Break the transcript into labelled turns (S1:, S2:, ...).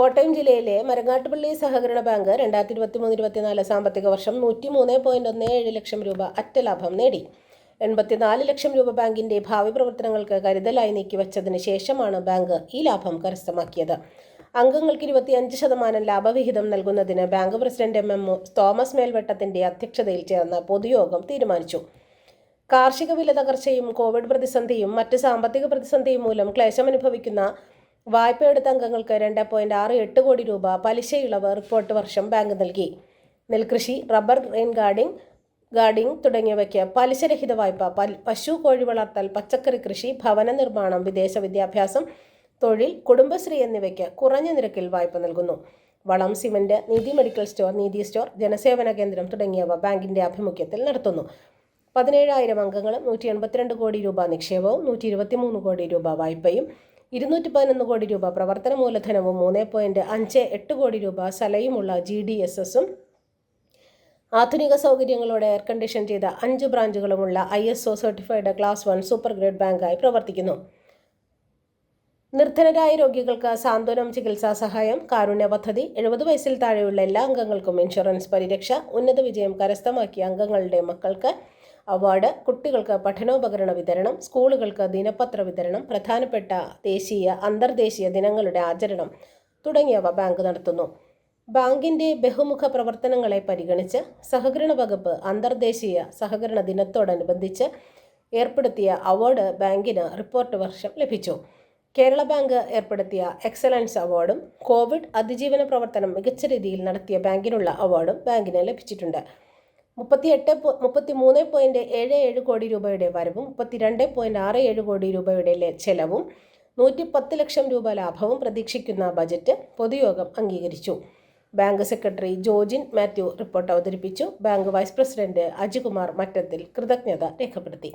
S1: കോട്ടയം ജില്ലയിലെ മരങ്ങാട്ടുപള്ളി സഹകരണ ബാങ്ക് രണ്ടായിരത്തി ഇരുപത്തി മൂന്ന് ഇരുപത്തിനാല് സാമ്പത്തിക വർഷം നൂറ്റി മൂന്ന് പോയിന്റ് ഒന്ന് ഏഴ് ലക്ഷം രൂപ അറ്റ ലാഭം നേടി. എൺപത്തിനാല് ലക്ഷം രൂപ ബാങ്കിന്റെ ഭാവി പ്രവർത്തനങ്ങൾക്ക് കരുതലായി നീക്കിവച്ചതിന് ശേഷമാണ് ബാങ്ക് ഈ ലാഭം കരസ്ഥമാക്കിയത്. അംഗങ്ങൾക്ക് ഇരുപത്തിയഞ്ച് ശതമാനം ലാഭവിഹിതം നൽകുന്നതിന് bank president M M Thomas മേൽവട്ടത്തിന്റെ അധ്യക്ഷതയിൽ ചേർന്ന പൊതുയോഗം തീരുമാനിച്ചു. കാർഷിക വില തകർച്ചയും കോവിഡ് പ്രതിസന്ധിയും മറ്റ് സാമ്പത്തിക പ്രതിസന്ധിയും മൂലം ക്ലേശമനുഭവിക്കുന്ന വായ്പയെടുത്ത അംഗങ്ങൾക്ക് രണ്ട് പോയിന്റ് ആറ് എട്ട് കോടി രൂപ പലിശ ഇളവ് റിപ്പോർട്ട് വർഷം ബാങ്ക് നൽകി. നെൽകൃഷി റബ്ബർ റെയിൻ ഗാർഡിംഗ് ഗാർഡിംഗ് തുടങ്ങിയവയ്ക്ക് പലിശരഹിത വായ്പ പശു കോഴി വളർത്തൽ പച്ചക്കറി കൃഷി ഭവന നിർമ്മാണം വിദേശ വിദ്യാഭ്യാസം തൊഴിൽ കുടുംബശ്രീ എന്നിവയ്ക്ക് കുറഞ്ഞ നിരക്കിൽ വായ്പ നൽകുന്നു. വളം cement Neethi medical store Neethi store ജനസേവന കേന്ദ്രം തുടങ്ങിയവ ബാങ്കിന്റെ ആഭിമുഖ്യത്തിൽ നടത്തുന്നു. പതിനേഴായിരം അംഗങ്ങളും നൂറ്റി എൺപത്തിരണ്ട് കോടി രൂപ നിക്ഷേപവും നൂറ്റി ഇരുപത്തിമൂന്ന് കോടി രൂപ വായ്പയും ഇരുന്നൂറ്റി പതിനൊന്ന് കോടി രൂപ പ്രവർത്തന മൂലധനവും മൂന്ന് പോയിന്റ് അഞ്ച് എട്ട് കോടി രൂപ സലയുമുള്ള ജി ഡി എസ് എസും ആധുനിക സൗകര്യങ്ങളോടെ എയർ കണ്ടീഷൻ ചെയ്ത അഞ്ച് ബ്രാഞ്ചുകളുമുള്ള I S O certified class one super grade ബാങ്കായി പ്രവർത്തിക്കുന്നു. നിർധനരായ രോഗികൾക്ക് സാന്ത്വനം ചികിത്സാ സഹായം കാരുണ്യ പദ്ധതി എഴുപത് വയസ്സിൽ താഴെയുള്ള എല്ലാ അംഗങ്ങൾക്കും ഇൻഷുറൻസ് പരിരക്ഷ ഉന്നത വിജയം കരസ്ഥമാക്കിയ അംഗങ്ങളുടെ മക്കൾക്ക് അവാർഡ് കുട്ടികൾക്ക് പഠനോപകരണ വിതരണം സ്കൂളുകൾക്ക് ദിനപത്ര വിതരണം പ്രധാനപ്പെട്ട ദേശീയ അന്തർദേശീയ ദിനങ്ങളുടെ ആചരണം തുടങ്ങിയവ ബാങ്ക് നടത്തുന്നു. ബാങ്കിന്റെ ബഹുമുഖ പ്രവർത്തനങ്ങളെ പരിഗണിച്ച് സഹകരണ വകുപ്പ് അന്തർദേശീയ സഹകരണ ദിനത്തോടനുബന്ധിച്ച് ഏർപ്പെടുത്തിയ അവാർഡ് ബാങ്കിന് റിപ്പോർട്ട് വർഷം ലഭിച്ചു. കേരള ബാങ്ക് ഏർപ്പെടുത്തിയ എക്സലൻസ് അവാർഡും കോവിഡ് അതിജീവന പ്രവർത്തനം മികച്ച രീതിയിൽ നടത്തിയ ബാങ്കിനുള്ള അവാർഡും ബാങ്കിന് ലഭിച്ചിട്ടുണ്ട്. മുപ്പത്തിയെട്ട് മുപ്പത്തി മൂന്ന് പോയിന്റ് ഏഴ് ഏഴ് കോടി രൂപയുടെ വരവും മുപ്പത്തിരണ്ട് പോയിന്റ് ആറ് ഏഴ് കോടി രൂപയുടെ ചെലവും നൂറ്റി പത്ത് ലക്ഷം രൂപ ലാഭവും പ്രതീക്ഷിക്കുന്ന ബജറ്റ് പൊതുയോഗം അംഗീകരിച്ചു. Bank secretary Jojin Mathew report അവതരിപ്പിച്ചു. Bank vice president Ajikumar Mattathil കൃതജ്ഞത രേഖപ്പെടുത്തി.